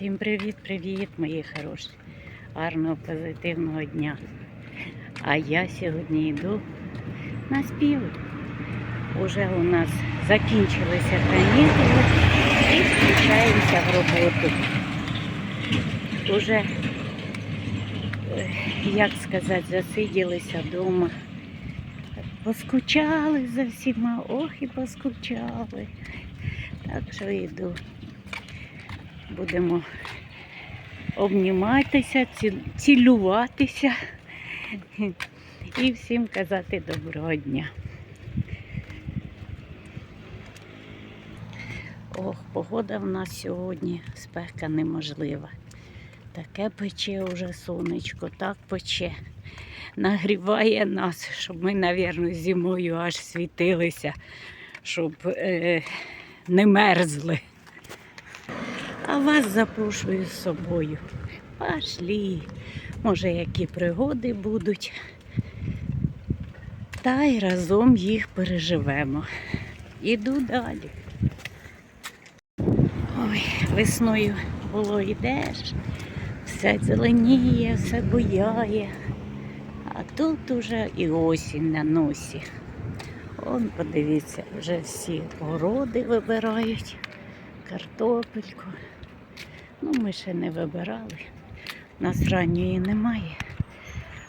Всім привіт-привіт, мої хороші. Гарного позитивного дня. А я сьогодні йду на співи. Уже у нас закінчилися канікули і включаємося в роботу. Уже, е, як сказати, засиділися вдома. Поскучали за всіма, ох і поскучали. Так що йду. Будемо обніматися, цілюватися і всім казати доброго дня. Ох, погода в нас сьогодні спека неможлива. Таке пече уже сонечко, так пече. Нагріває нас, щоб ми, мабуть, зимою аж світилися, щоб е, не мерзли. А вас запрошую з собою. Пошлі. Може, які пригоди будуть. Та й разом їх переживемо. Іду далі. Ой, весною було йдеш, все зеленіє, все буяє. А тут уже і осінь на носі. Он, подивіться, вже всі городи вибирають, картопельку. Ну, ми ще не вибирали. Нас ранньої немає.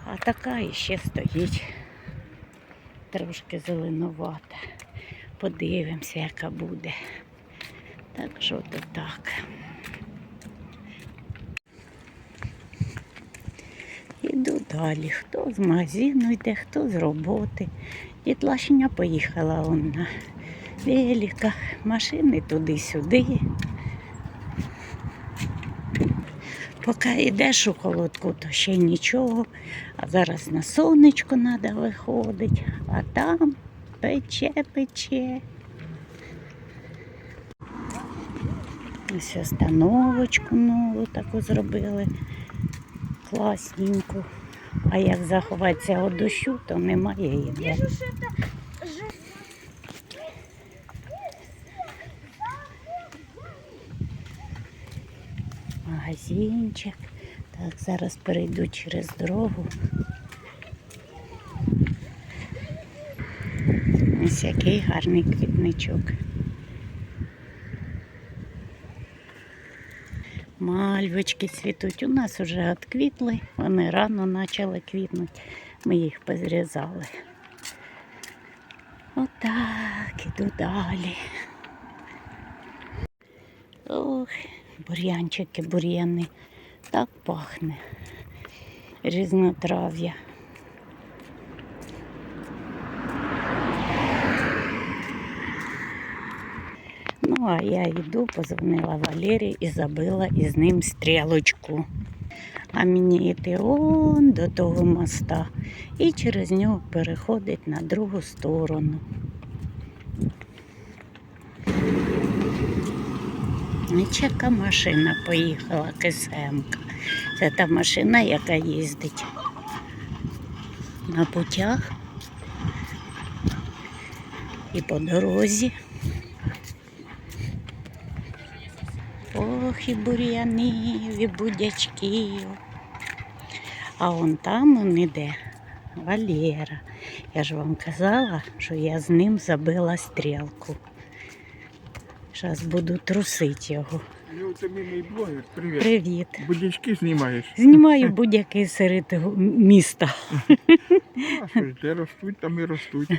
А така іще стоїть. Трошки зеленувата. Подивимося, яка буде. Так що то так. Іду далі. Хто з магазину йде, хто з роботи. Дітлашня поїхала он на машини туди-сюди. Поки йдеш у холодку, то ще нічого. А зараз на сонечко треба виходити, а там пече, пече. Ось остановочку нову таку зробили. Класненьку. А як заховатися від дощу, то немає її. Магазинчик. Так, зараз перейду через дорогу. Ось який гарний квітничок. Мальвочки цвітуть. У нас вже відквітли, вони рано почали квітнути. Ми їх позрізали. Отак, іду далі. Ох, бур'янчики, бур'яни. Так пахне. Різнотрав'я. Ну, а я йду, позвонила Валері і забила із ним стрілочку. А мені йти он до того моста і через нього переходить на другу сторону. Яка машина поїхала КСМ. Це та машина, яка їздить на путях і по дорозі. Ох, і бур'янів, і будячків. А вон там он іде Валера. Я ж вам казала, що я з ним забила стрілку. Зараз буду трусити його. Ну, ти мій блогер, привіт. Привіт. Будячки знімаєш. Знімаю будь-який серед міста, а що ж, де ростуть, там і ростуть.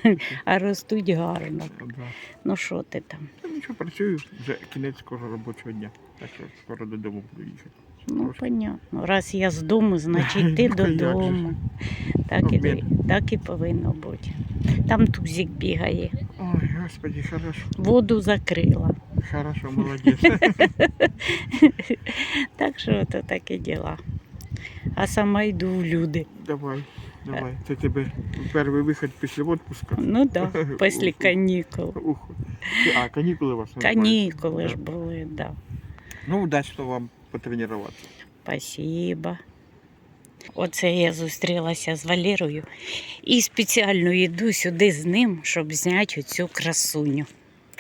а ростуть гарно. Ну, да. Ну що ти там? Та нічого, працюю, вже кінець скоро робочого дня. Так що скоро додому буду їхати. Ну, понятно. Раз я з дому, значить ти Ну, як же ж. додому. Так і, Обмін. так і повинно бути. Там тузик бігає. Ой, господи, хорошо. Воду закрила. Хорошо, молодець. Так що це такі діла. А сама йду в люди. давай, давай. Це тебе перший вихід після відпуску. Ну так, да, після канікул. А, канікули у вас? Канікули ж були, так. Да. Ну, удачно вам потренуватися. Спасибо. Оце я зустрілася з Валерою і спеціально йду сюди з ним, щоб зняти оцю красуню.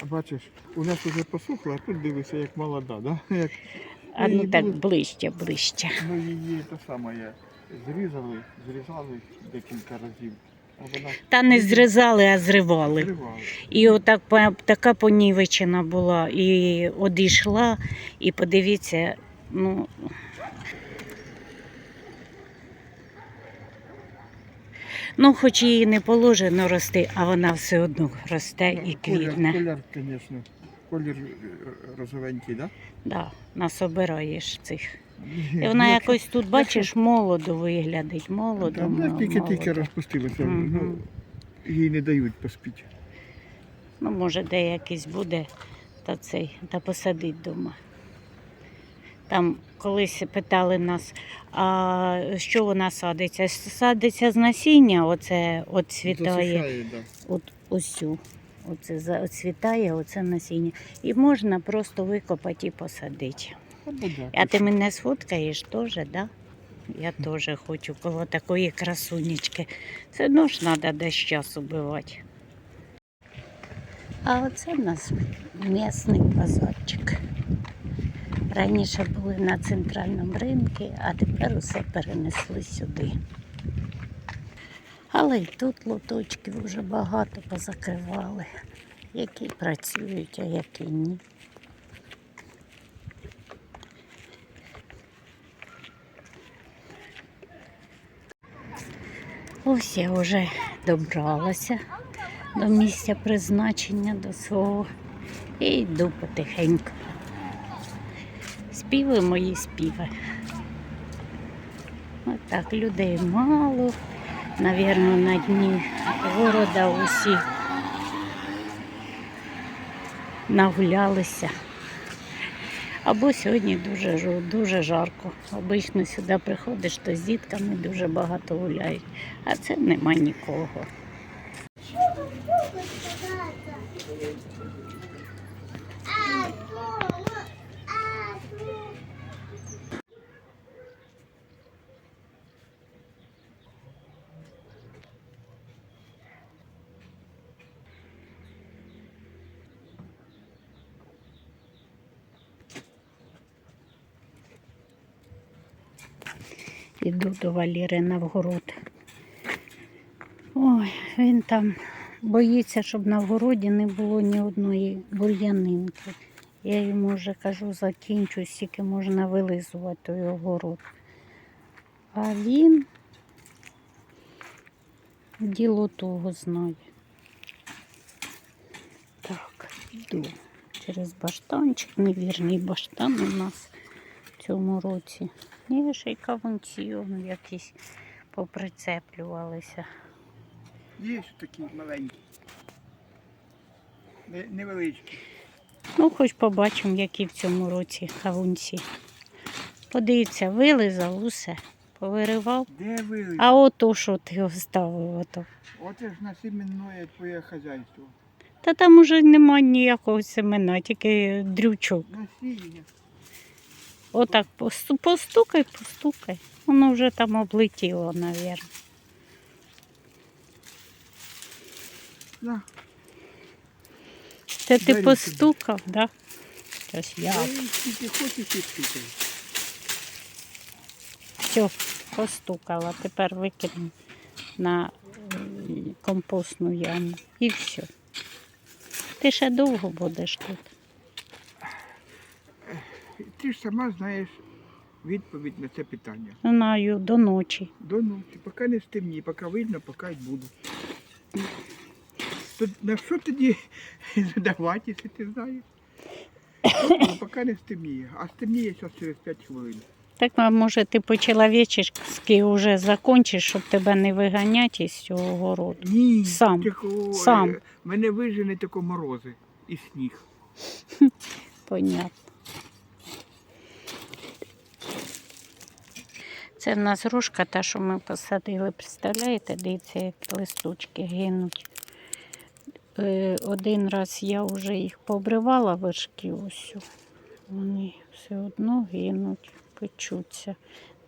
Бачиш, у нас вже посухло, а тут дивися, як молода, да? Як А ну так ближче, ближче. Ну її те саме зрізали, зрізали декілька разів. Вона Та не зрізали, а зривали. зривала. І отак така понівечена була, і одійшла, і подивіться, ну. Ну, хоч її не положено рости, а вона все одно росте і квітне. колір, звісно. Колір розовенький, так? Да, насобираєш цих. І вона якось тут, бачиш, молодо виглядить, молодо. Там мо- тільки-тільки розпустилася. Мгм. Ну, їй не дають поспіти. Ну, може, де якийсь буде, та цей, та посадить вдома. Там колись питали нас, а що вона садиться? Садиться з насіння, оце оцвітає, Засихає, да. от ось цю. Оце за- оцвітає, оце насіння. І можна просто викопати і посадити. А ти мене сфоткаєш теж, так? Да? Я теж хочу коло такої красунечки. Все одно ж треба десь час убивати. А оце в нас місний базарчик. Раніше були на центральному ринку, а тепер усе перенесли сюди. Але й тут лоточків вже багато позакривали. Які працюють, а які ні. Ось я вже добралася до місця призначення до свого і йду потихеньку. Співи мої співи. Отак, людей мало. Навірно, на дні города усі нагулялися. Або сьогодні дуже, дуже жарко. Обично сюди приходиш, то з дітками дуже багато гуляють, а це нема нікого. Іду до Валіри на вгород. Ой, він там боїться, щоб на вгороді не було ні одної бур'янинки. Я йому вже кажу, закінчу, скільки можна вилизувати той огород. А він діло того знає. Так, йду через баштанчик, невірний баштан у нас в цьому році. Ні, ще й кавунці якісь поприцеплювалися. Є ще такі маленькі. Невеличкі. Ну, хоч побачимо, які в цьому році кавунці. Подивіться, вилизав усе, повиривав. Де ви? А ото що ти оставив? Ото? Оце ж на семенное твоє хазяйство. Та там уже немає ніякого семена, тільки дрючок. Насіння. Отак посту- постукай, постукай. Воно вже там облетіло, мабуть. На. Це ти Дарю постукав, так? Да? Ось я. Все, постукала. Тепер викину на компостну яму. І все. Ти ще довго будеш тут. Ти ж сама знаєш відповідь на це питання. Знаю, до ночі. До ночі, поки не стемніє, поки видно, поки й буду. То на що тоді задавати, якщо ти знаєш? Ну, поки не стемніє, а стемніє зараз через 5 хвилин. Так, а може, ти по-чоловічески вже закончиш, щоб тебе не виганяти із цього городу. Ні, Сам, тако, сам. Мене вижене тако морози і сніг. Понятно. Це в нас рушка, та, що ми посадили. Представляєте, дивіться, як листочки гинуть. Е, Один раз я вже їх побривала вершки ось. Вони все одно гинуть, печуться.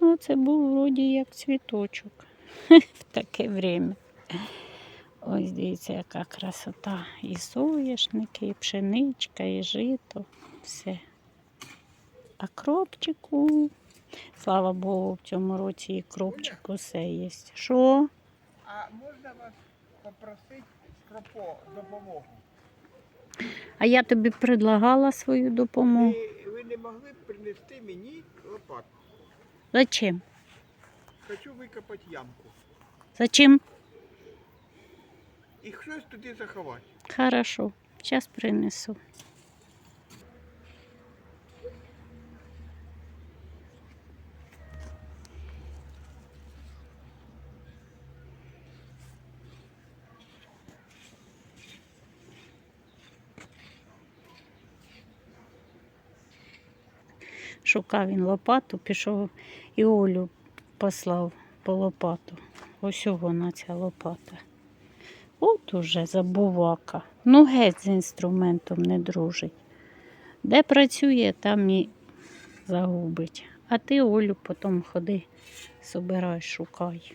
Ну, це був вроді як цвіточок в таке время. Ось дивіться, яка красота. І соняшники, і пшеничка, і жито. Все. А кропчику, слава Богу, в цьому році і кропчик усе є. Що? А можна вас попросити про допомогу? А я тобі предлагала свою допомогу. Ви, ви не могли б принести мені лопату? Зачем? Хочу викопати ямку. Зачем? І щось туди заховати. Хорошо, зараз принесу. Шукав він лопату, пішов і Олю послав по лопату. Ось вона ця лопата. От уже забувака. Ну, геть з інструментом не дружить. Де працює, там і загубить. А ти Олю потім ходи, собирай, шукай.